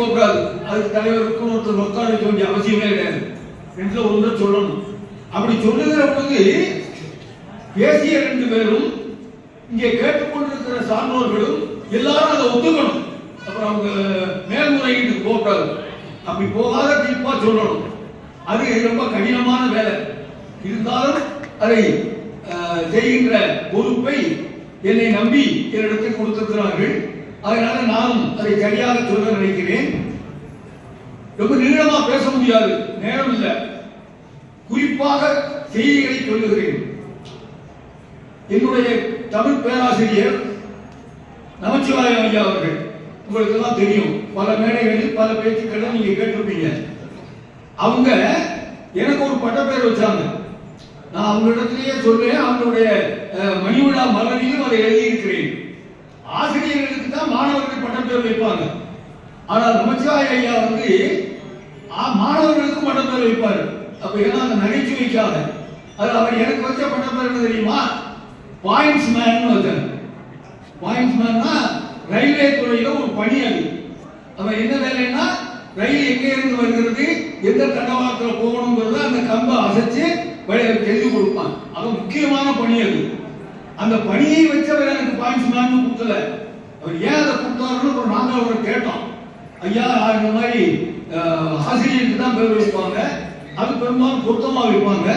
போகக்கூடாது அதுக்கு தலைவருக்கும் ஒருத்தர் உட்கார வைக்க வேண்டிய அவசியமே கிடையாது. என்று ஒன்று சொல்லணும். அப்படி சொல்லுகிற பொழுது பேசிய ரெண்டு பேரும் இங்கே கேட்டுக்கொண்டிருக்கிற சான்றோர்களும் எல்லாரும் அதை ஒத்துக்கணும். அப்புறம் அவங்க மேல்முறையீட்டுக்கு போகக்கூடாது. அப்படி போகாத தீர்ப்பா சொல்லணும். அது ரொம்ப கடினமான வேலை. இருந்தாலும் அதை செய்கின்ற பொறுப்பை என்னை நம்பி என்னிடத்தில் கொடுத்திருக்கிறார்கள். அதனால நானும் அதை சரியாக சொல்ல நினைக்கிறேன். ரொம்ப நீளமா பேச முடியாது. நேரம் இல்லை. குறிப்பாக செய்திகளை சொல்லுகிறேன். என்னுடைய தமிழ் பேராசிரியர் நமச்சிவாய ஐயா அவர்கள் உங்களுக்கு எல்லாம் தெரியும். பல மேடைகளில் பல பேச்சுக்களை நீங்க கேட்டிருப்பீங்க. அவங்க எனக்கு ஒரு பட்டப்பேர் வச்சாங்க. நான் அவங்களிடத்திலேயே சொல்றேன். அவங்களுடைய மணிவிழா மலரிலும் அதை எழுதியிருக்கிறேன். ஆசிரியர்களுக்கு தான் மாணவர்கள் பட்டப்பேர் வைப்பாங்க. ஆனால் நமச்சிவாய ஐயா வந்து மாணவர்களுக்கும் பட்டம் பட்டப்பேர் வைப்பார். அப்ப ஏன்னா அந்த நகைச்சுவைக்காக. அது அவர் எனக்கு வச்ச பட்டம் என்ன தெரியுமா? பாயிண்ட்ஸ் மேன் வச்சாங்க பாயிண்ட்ஸ் மேன்னா ரயில்வே துறையில ஒரு பணி அது. அவன் என்ன வேலைன்னா ரயில் எங்க இருந்து வருகிறது எந்த தண்டவாளத்துல போகணுங்கிறத அந்த கம்பை அசைச்சு வழி- எழுதி கொடுப்பான் அது முக்கியமான பணி அது. அந்த பணியை வச்சவர் எனக்கு பாயிண்ட்ஸ் மேன் கொடுக்கல. அவர் ஏன் அதை கொடுத்தாருன்னு அப்புறம் நாங்கள் அவரை கேட்டோம். ஐயா இந்த மாதிரி ஆசிரியருக்கு தான் பேர் வைப்பாங்க. அது பெரும்பாலும் பொருத்தமாக வைப்பாங்க.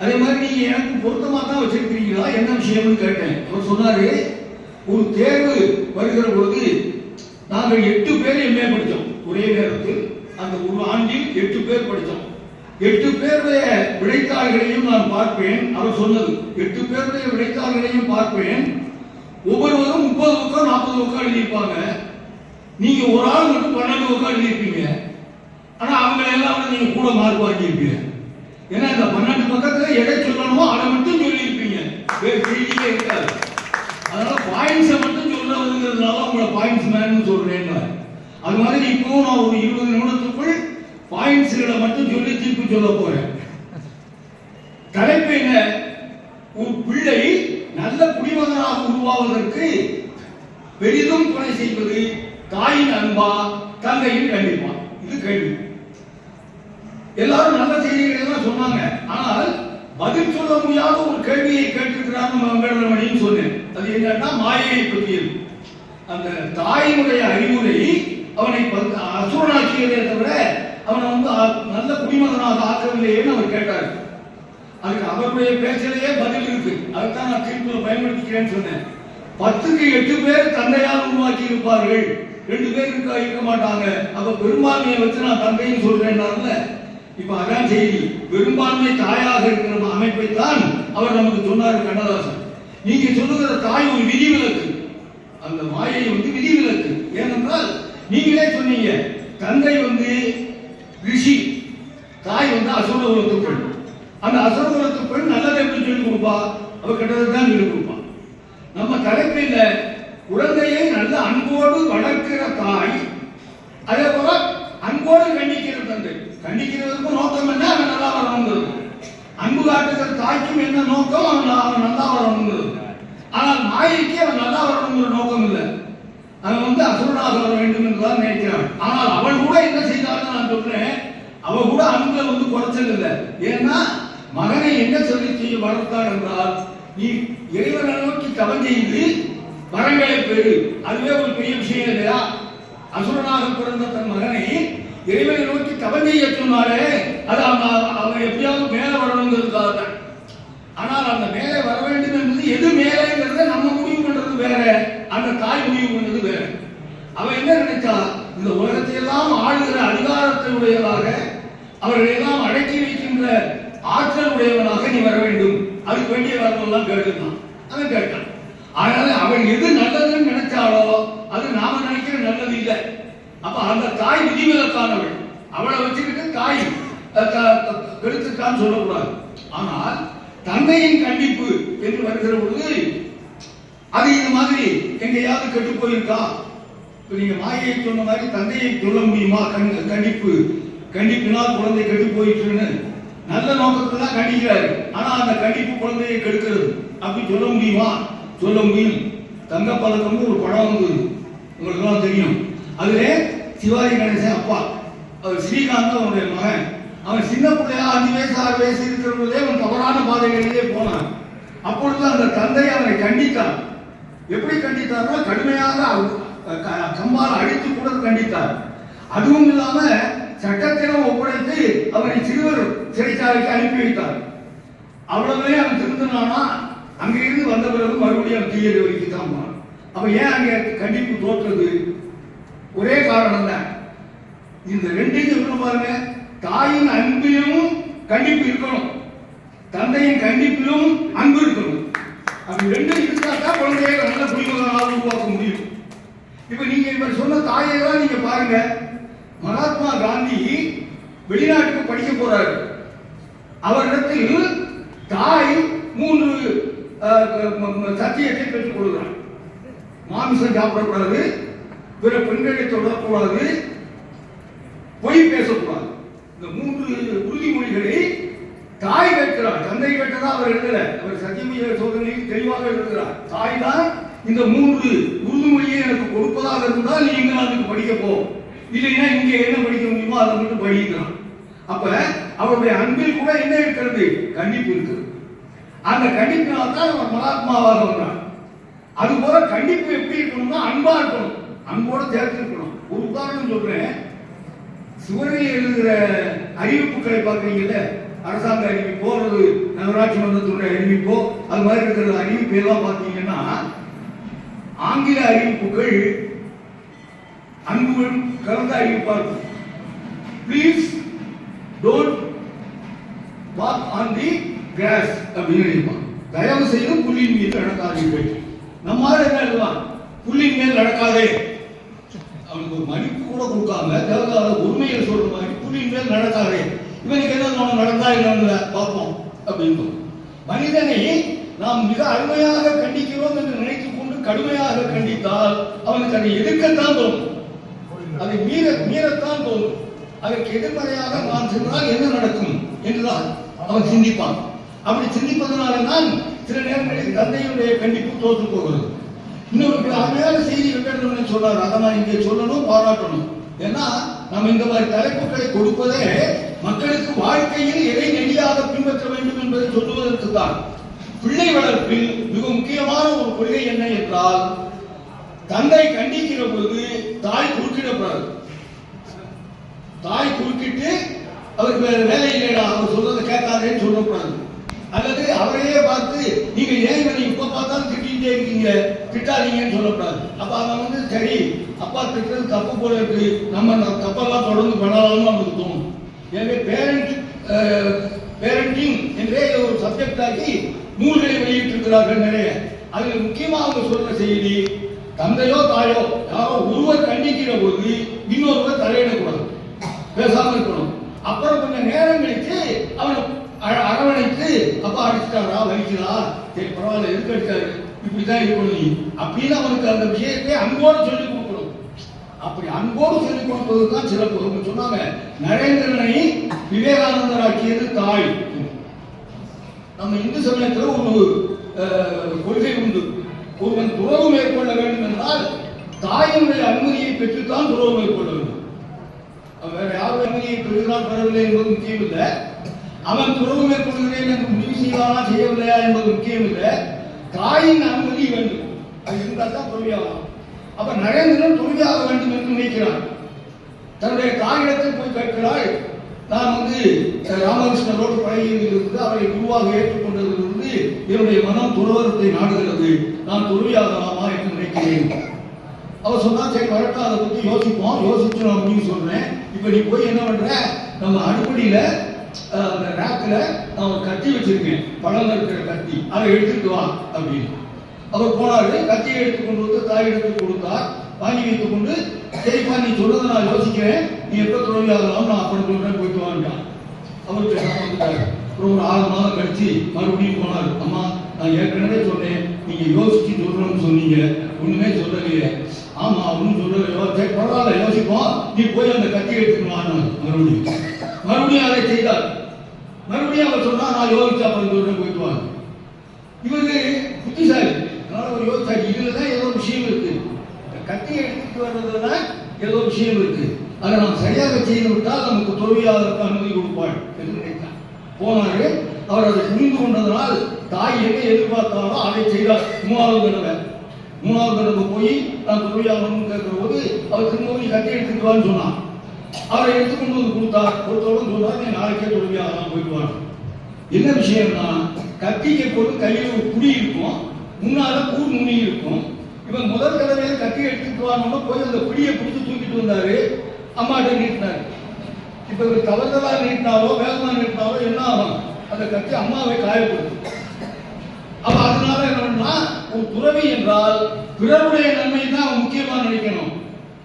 அதே மாதிரி நீங்க எனக்கு பொருத்தமாக தான் வச்சிருக்கிறீங்களா? என்ன விஷயம்னு கேட்டேன். அவர் சொன்னாரு ஒரு தேர்வு வருகிற பொழுது நாங்கள் எட்டு பேர் எம்ஏ படித்தோம். ஒரே நேரத்தில் அந்த ஒரு ஆண்டில் எட்டு பேர் படித்தோம். எட்டு பேருடைய விடைத்தாள்களையும் நான் பார்ப்பேன். அவர் சொன்னது எட்டு பேருடைய விடைத்தாள்களையும் பார்ப்பேன். ஒவ்வொருவரும் முப்பது பக்கம் நாற்பது பக்கம் எழுதியிருப்பாங்க. நீங்க ஒரு ஆள் மட்டும் பன்னெண்டு பக்கம் எழுதியிருப்பீங்க. ஆனா அவங்க எல்லாம் நீங்க கூட மார்க் வாங்கியிருப்பீங்க. ஏன்னா இந்த பன்னெண்டு பக்கத்துல எதை சொல்லணுமோ அதை மட்டும் சொல்லியிருப்பீங்க. வேறு செய்தியே இருக்காது. அதனால பாயிண்ட்ஸை மட்டும் சொல்றதுங்கிறதுனால உங்களை பாயிண்ட்ஸ் மேன் சொல்றேன் அது மாதிரி இப்போ நான் ஒரு இருபது நிமிடத்துக்குள் பாயிண்ட்ஸ்களை மட்டும் சொல்லி தீர்ப்பு சொல்ல போறேன். தலைப்பு என்ன ஒரு பிள்ளை நல்ல குடிமகனாக உருவாவதற்கு பெரிதும் துணை செய்வது தாயின் அன்பா தந்தையின் கண்டிப்பா. இது கேள்வி. எல்லாரும் நல்ல செய்திகளை தான் சொன்னாங்க. ஆனால் பதில் சொல்ல முடியாத ஒரு கேள்வியை கேட்டிருக்கிறார் நம்ம வெங்கடரமணியும் சொன்னேன். அது என்னன்னா மாயையை பற்றியது. அந்த தாயினுடைய அறிவுரை அவனை அசுரனாக்கியதே தவிர அவனை வந்து நல்ல குடிமகனாக ஆக்கவில்லையேன்னு அவர் கேட்டார். அதுக்கு அவருடைய பேச்சிலேயே பதில் இருக்கு. அதுதான் நான் தீர்ப்புல பயன்படுத்திக்கிறேன்னு சொன்னேன். பத்துக்கு எட்டு பேர் தந்தையால் உருவாக்கி இருப்பார்கள் ரெண்டு பேர் இருக்க இருக்க மாட்டாங்க. அப்ப பெரும்பான்மையை வச்சு நான் தந்தையும் சொல்றேன்னால இப்ப அதான் செய்தி. பெரும்பான்மை தாயாக இருக்கிற அமைப்பை தான் அவர் நமக்கு சொன்னார் கண்ணதாசன். நீங்க சொல்லுகிற தாய் ஒரு விதிவிலக்கு. அந்த மாயை வந்து விதிவிலக்கு. ஏனென்றால் நீங்களே சொன்னீங்க தந்தை வந்து ரிஷி தாய் வந்து அசுர குலத்து அந்த அசுர போய் நல்லதை எப்படி சொல்லி கொடுப்பா. அவ கெட்டதை தான் சொல்லிக் நம்ம தலைப்பில் குழந்தையை நல்ல அன்போடு வளர்க்கிற தாய் அதே போல அன்போடு கண்டிக்கிற தந்தை. கண்டிக்கிறதுக்கும் நோக்கம் என்ன? அவன் நல்லா வரணுங்கிறது அன்பு காட்டுகிற தாய்க்கும் என்ன நோக்கம்? அவன் அவன் நல்லா வரணுங்கிறது ஆனால் நாய்க்கு அவன் நல்லா வரணுங்கிற நோக்கம் இல்லை. அவன் வந்து அசுரனாக வர வேண்டும் என்றுதான் நினைக்கிறான். ஆனால் அவள் கூட என்ன செய்தாலும் நான் சொல்றேன். அவ கூட அன்புல வந்து குறைச்சல் இல்லை. ஏன்னா மகனை என்ன சொல்லி செய்ய வளர்த்தார் என்றால் நீ இறைவனை நோக்கி தவம் செய்து வரங்களை பெறு. அதுவே ஒரு பெரிய விஷயம் இல்லையா? அசுரனாக பிறந்த தன் மகனை இறைவனை நோக்கி தவம் செய்ய சொன்னாலே அது அவன் அவன் எப்படியாவது மேலே வரணுங்கிறதுக்காக தான். ஆனால் அந்த மேலே வர வேண்டும் என்பது எது மேலேங்கிறத நம்ம முடிவு பண்றது வேற. அந்த தாய் முடிவு பண்ணது வேற அவன் என்ன நினைச்சா இந்த உலகத்தை எல்லாம் ஆளுகிற அதிகாரத்தை உடையதாக அவர்களை எல்லாம் அடக்கி வைக்கின்ற ஆற்றல் உடையவனாக நீ வர வேண்டும் அதுக்கு வேண்டிய வரமெல்லாம் கேட்டுருந்தான் அவன் கேட்டான் அதனால அவன் எது நல்லதுன்னு நினைச்சாலோ அது நாம நினைக்கிற நல்லது இல்லை. அப்ப அந்த தாய் விதிவிலக்கானவள் அவளை வச்சுக்கிட்டு தாய் கெடுத்துட்டான்னு சொல்லக்கூடாது. ஆனால் தந்தையின் கண்டிப்பு என்று வருகிற பொழுது அது இந்த மாதிரி எங்கேயாவது கெட்டு போயிருக்கா? நீங்க மாயை சொன்ன மாதிரி தந்தையை சொல்ல முடியுமா? கண்- கண்டிப்பு. கண்டிப்பினால் குழந்தை கெட்டு போயிட்டுன்னு நல்ல நோக்கத்துல தான் கண்டிக்கிறாரு. ஆனா அந்த கண்டிப்பு குழந்தையை கெடுக்கிறது. அப்படி சொல்ல முடியுமா? சொல்ல முடியும். தங்க பதக்கம்னு ஒரு படம் வந்தது உங்களுக்கு எல்லாம் தெரியும். அதுல சிவாஜி கணேசன் அப்பா. அவர் ஸ்ரீகாந்த் அவனுடைய மகன். அவன் சின்ன பிள்ளையா அஞ்சு வயசு ஆறு வயசு இருக்கிற அவன் தவறான பாதைகளிலே போனான். அப்பொழுது அந்த தந்தை அவனை கண்டித்தார் எப்படி கண்டித்தார்னா கடுமையாக அவ- கம்பால் அடித்து கூட கண்டித்தார். அதுவும் இல்லாம சட்டத்திடம் ஒப்படைத்து அவனை சிறுவர் சிறைச்சாலைக்கு அனுப்பி வைத்தார். அவ்வளவுமே அவன் திருந்தினானா அங்கிருந்து வந்த பிறகு மறுபடியும் அவன் தீயது வரைக்கும் தான் போனான் அப்ப ஏன் அங்கே கண்டிப்பு தோற்றது? ஒரே காரணம் தான். இந்த ரெண்டையும் சொல்லணும் பாருங்க. தாயின் அன்பிலும் கண்டிப்பு இருக்கணும். தந்தையின் கண்டிப்பிலும் அன்பு இருக்கணும். அப்படி ரெண்டும் இருந்தா தான் குழந்தைய நல்ல குடிமகனாக உருவாக்க முடியும். இப்ப நீங்க இவர் சொன்ன தாயெல்லாம் நீங்க பாருங்க. மகாத்மா காந்தி வெளிநாட்டுக்கு படிக்க போறாரு. அவரிடத்தில் தாய் மூன்று சத்தியத்தை பெற்றுக் கொள்கிறார் மாமிசம் சாப்பிடக்கூடாது பிற பெண்களை தொடரக்கூடாது பொய் பேசக்கூடாது. இந்த மூன்று உறுதிமொழிகளை தாய் கேட்கிறார் தந்தை கேட்டதா அவர் எழுதல. அவர் சத்தியமிய சோதனையில் தெளிவாக எழுதுகிறார். தாய் தான் இந்த மூன்று உறுதிமொழியை எனக்கு கொடுப்பதாக இருந்தால் நீ இங்கிலாந்துக்கு படிக்க போ. இல்லைன்னா இங்கே என்ன படிக்க முடியுமோ அதை மட்டும் படிக்கிறான். அப்ப அவருடைய அன்பில் கூட என்ன இருக்கிறது? கண்டிப்பு இருக்கிறது. அந்த கண்டிப்பினால் தான் அவர் மகாத்மாவாக வந்தார் அதுபோல கண்டிப்பு எப்படி இருக்கணும்னா அன்பா இருக்கணும். அன்போட சேர்த்து இருக்கணும் ஒரு உதாரணம் சொல்றேன். சுவரில் எழுதுகிற அறிவிப்புகளை பார்க்குறீங்கல்ல? அரசாங்க அறிவிப்போ அல்லது நகராட்சி மன்றத்துடைய அறிவிப்போ அது மாதிரி இருக்கிற அறிவிப்பு எல்லாம் பார்த்தீங்கன்னா ஆங்கில அறிவிப்புகள் அன்பு கலந்த அறிவிப்பா இருக்கும். Please don't walk on the grass அப்படின்னு எழுதிப்பான் தயவு செய்து புள்ளியின் மீது நடக்காதீர்கள். நம்மால என்ன எழுதுவான்? புல்லின் மேல் நடக்காதே. அவனுக்கு ஒரு மதிப்பு கூட கொடுக்காம தேவதாத உண்மையை சொல்ற மாதிரி புல்லின் மேல் நடக்காதே. இவனுக்கு என்ன நம்ம நடந்தா என்னன்னு பார்ப்போம். அப்படின்னு மனிதனை நாம் மிக அருமையாக கண்டிக்கிறோம் என்று நினைத்துக் கொண்டு கடுமையாக கண்டித்தால் அவனுக்கு அதை எதிர்க்கத்தான் தோணும் அதை மீற மீறத்தான் தோணும் அதற்கு எதிர்மறையாக நான் சென்றால் என்ன நடக்கும்? என்றுதான் அவன் சிந்திப்பான். அப்படி சிந்திப்பதனால தான் சில நேரங்களில் தந்தையுடைய கண்டிப்பு தோற்று போகிறது. இன்னொரு அருமையான செய்தி வெங்கடரமணன் சொல்றாரு அதை நான் இங்கே சொல்லணும் பாராட்டணும். ஏன்னா நம்ம இந்த மாதிரி தலைப்புகளை கொடுப்பதே மக்களுக்கு வாழ்க்கையில் எதை நெடியாக பின்பற்ற வேண்டும் என்பதை சொல்லுவதற்கு தான். பிள்ளை வளர்ப்பில் மிக முக்கியமான ஒரு கொள்கை என்ன என்றால் தந்தை கண்டிக்கிற பொழுது தாய் குறுக்கிடக்கூடாது தாய் குறுக்கிட்டு அவருக்கு வேற வேலை இல்லைடா அவர் சொல்றதை கேட்காதேன்னு சொல்லக்கூடாது அல்லது அவரையே பார்த்து நீங்க ஏன் இவனை இப்ப பார்த்தாலும் திட்டிகிட்டே இருக்கீங்க? திட்டாதீங்கன்னு சொல்லக்கூடாது. அப்ப அவன் வந்து சரி அப்பா திட்டுறது தப்பு போல இருக்கு. நம்ம தப்பெல்லாம் தொடர்ந்து பண்ணாலும் நமக்கு தோணும். எனவே பேரண்ட் பேரண்டிங் என்றே ஒரு சப்ஜெக்ட் ஆக்கி நூல்களை வெளியிட்டிருக்கிறார்கள் நிறைய. அதில் முக்கியமாக அவங்க சொல்ற செய்தி தந்தையோ தாயோ யாரோ ஒருவர் கண்டிக்கிற போது இன்னொருவர் தலையிடக்கூடாது. பேசாமல் இருக்கணும். அப்புறம் கொஞ்சம் நேரம் கழித்து அவனை அரவணைத்து அப்பா அடிச்சிட்டாரா வலிக்குதா சரி பரவாயில்ல எதுக்கு அடிச்சாரு? இப்படிதான் இருக்கணும் நீ. அப்படின்னு அவனுக்கு அந்த விஷயத்தை அன்போடு சொல்லி கொடுக்கணும். அப்படி அன்போடு சொல்லிக் கொடுப்பது தான் சிறப்பு. அவங்க சொன்னாங்க நரேந்திரனை விவேகானந்தர் ஆக்கியது தாய். நம்ம இந்து சமயத்தில் ஒரு கொள்கை உண்டு. ஒருவன் துறவு மேற்கொள்ள வேண்டும் என்றால் தாயினுடைய அனுமதியை பெற்றுத்தான் துறவு மேற்கொள்ள வேண்டும். வேற யாரும் அனுமதியை பெறுகிறான் பெறவில்லை என்பது முக்கியம் இல்லை அவன் துறவு மேற்கொள்கிறேன் என்று முடிவு செய்வானா? செய்யவில்லையா என்பது முக்கியம் இல்லை. தாயின் அனுமதி வேண்டும். அது இருந்தால் தான் துறவியாகலாம் அப்ப நரேந்திரன் துறவியாக வேண்டும் என்று நினைக்கிறான். தன்னுடைய தாயிடத்தில் போய் கேட்கிறாள் நான் வந்து அஹ், ராமகிருஷ்ணரோடு பழகியதிலிருந்து அவரை குருவாக ஏற்றுக்கொண்டதிலிருந்து என்னுடைய மனம் துறவரத்தை நாடுகிறது. நான் துறவியாகலாமா என்று நினைக்கிறேன். அவர் சொன்னா சரி வரட்டும் அதை பத்தி யோசிப்போம். யோசிச்சு நான் முடிவு சொல்றேன். இப்ப நீ போய் என்ன பண்ற? நம்ம அடுப்படியில அந்த ரேக்கில் நான் ஒரு கத்தி வச்சிருக்கேன். பழம் இருக்கிற கத்தி. அதை எடுத்துட்டு வா அப்படின்னு. அவர் போனாரு கத்தியை எடுத்து கொண்டு வந்து எடுத்து கொடுத்தார். வாங்கி வைத்துக் கொண்டு சரிப்பா நீ சொல்றதை நான் யோசிக்கிறேன். நீ எப்போ தோல்வியாகலாம் நான் அப்படி சொல்றேன் போயிட்டு வாங்கிட்டான். அவர் பேசாம வந்துட்டாரு. அப்புறம் ஒரு ஆறு மாதம் கழிச்சு மறுபடியும் போனார். அம்மா நான் ஏற்கனவே சொன்னேன். நீங்க யோசிச்சு சொல்றோம்னு சொன்னீங்க. ஒண்ணுமே சொல்லலையே. ஆமா ஒன்றும் சொல்லலையோ? சரி பரவாயில்ல யோசிப்போம். நீ போய் அந்த கத்தி எடுத்துக்கணும் மறுபடியும். மறுபடியும் அதை செய்தார். மறுபடியும் அவர் சொன்னா நான் யோகிச்சா அப்புறம் போயிட்டு வாங்க. இவரு புத்திசாலி அதனால ஒரு யோசிச்சாரு இதுல தான் ஏதோ விஷயம் இருக்கு. கட்டி எடுத்துட்டு வர்றதுல ஏதோ விஷயம் இருக்கு. அதை நாம் சரியாக செய்து விட்டால் நமக்கு துறவியாளருக்கு அனுமதி கொடுப்பாள் என்று நினைத்தார். போனாரு அவர் அதை புரிந்து கொண்டதனால் தாய் என்ன எதிர்பார்த்தாரோ அதை செய்தார். மூணாவது தடவை. மூணாவது தடவை போய் நான் துறவியாளர்னு கேட்கிற போது அவர் திரும்பவும் கட்டி எடுத்துட்டு வான்னு சொன்னான் அவரை எடுத்து கொண்டு வந்து கொடுத்தார் கொடுத்தோடு சொல்றார் நீ நாளைக்கே துறவியாளர் போயிட்டு போயிடுவார் என்ன விஷயம்னா கத்திக்கு போது கையில் ஒரு குடி இருக்கும் முன்னால கூர் நுனி இருக்கும். இவன் முதல் தடவையில் கத்தி எடுத்துட்டு வரணும் போய் அந்த குடியை பிடிச்சி தூக்கிட்டு வந்தாரு. அம்மாட்ட நீட்டினார். இப்ப இவர் தவறுதலா நீட்டினாலோ வேகமா நீட்டினாலோ என்ன ஆகும்? அந்த கத்தி அம்மாவை காயப்படுத்தும். அப்ப அதனால என்னன்னா ஒரு துறவி என்றால் பிறருடைய நன்மை தான்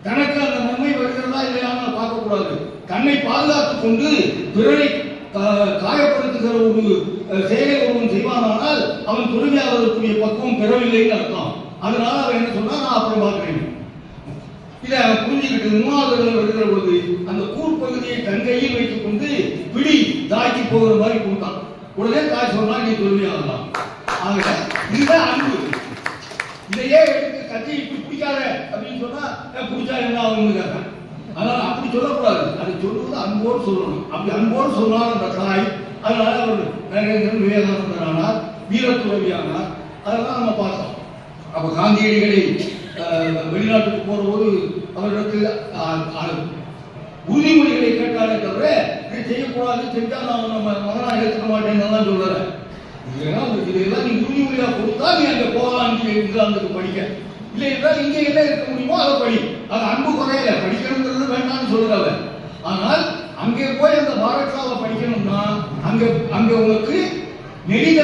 தனக்கு அந்த நன்மை வருகிறதா இல்லையான்னு பார்க்கக்கூடாது. தன்னை பாதுகாத்துக் கொண்டு பிறரை காயப்படுத்துகிற ஒரு செயலை ஒருவன் செய்வானால் அவன் துறவியாவதற்குரிய பக்குவம் பெறவில்லைன்னு அர்த்தம். அதனால அவன் என்ன சொன்னா நான் அப்புறம் பார்க்கிறேன். இதை அவன் புரிஞ்சுக்கிட்டு மூணாவது வருகிற பொழுது அந்த கூர்ப்பகுதியை தன் கையில் வைத்துக் கொண்டு பிடி தாக்கி போகிற மாதிரி கொடுத்தான். உடனே தாய் சொன்னா நீ துறவியாகலாம் ஆக இதுதான் அன்பு. இதையே எடுத்து கத்தி இப்படி பிடிக்காத அப்படின்னு சொன்னா "ஏன் பிடிச்சா என்ன ஆகும்னு கேட்பேன். அதனால அப்படி சொல்லக்கூடாது. அது சொல்லுவது அன்போடு சொல்லணும். அப்படி அன்போடு சொன்னால் அந்த தாய் அதனால அவர் நரேந்திரன் விவேகானந்தர் ஆனார் வீரத்துறவியானார். அதெல்லாம் நம்ம பார்த்தோம். அப்ப காந்தியடிகளை வெளிநாட்டுக்கு போறபோது அவரிடத்தில் அஹ், உறுதிமொழிகளை கேட்டாலே தவிர இதை செய்யக்கூடாது செஞ்சா நான் நம்ம மகனா ஏற்றுக்க மாட்டேன்னு தான் சொல்லல இதெல்லாம் இதெல்லாம் நீ உறுதிமொழியா கொடுத்தா நீ அங்க போகலாம் இங்க இங்கிலாந்துக்கு படிக்க. இல்லை என்றால் இங்கே என்ன இருக்க முடியுமோ அதை படி. அது அன்பு குறையல. படிக்கணுங்கிறது வேண்டாம்னு சொல்லல ஆனால் அங்கே போய் அந்த பாரட்சாவை படிக்கணும்னா அங்க அங்க உங்களுக்கு நெடித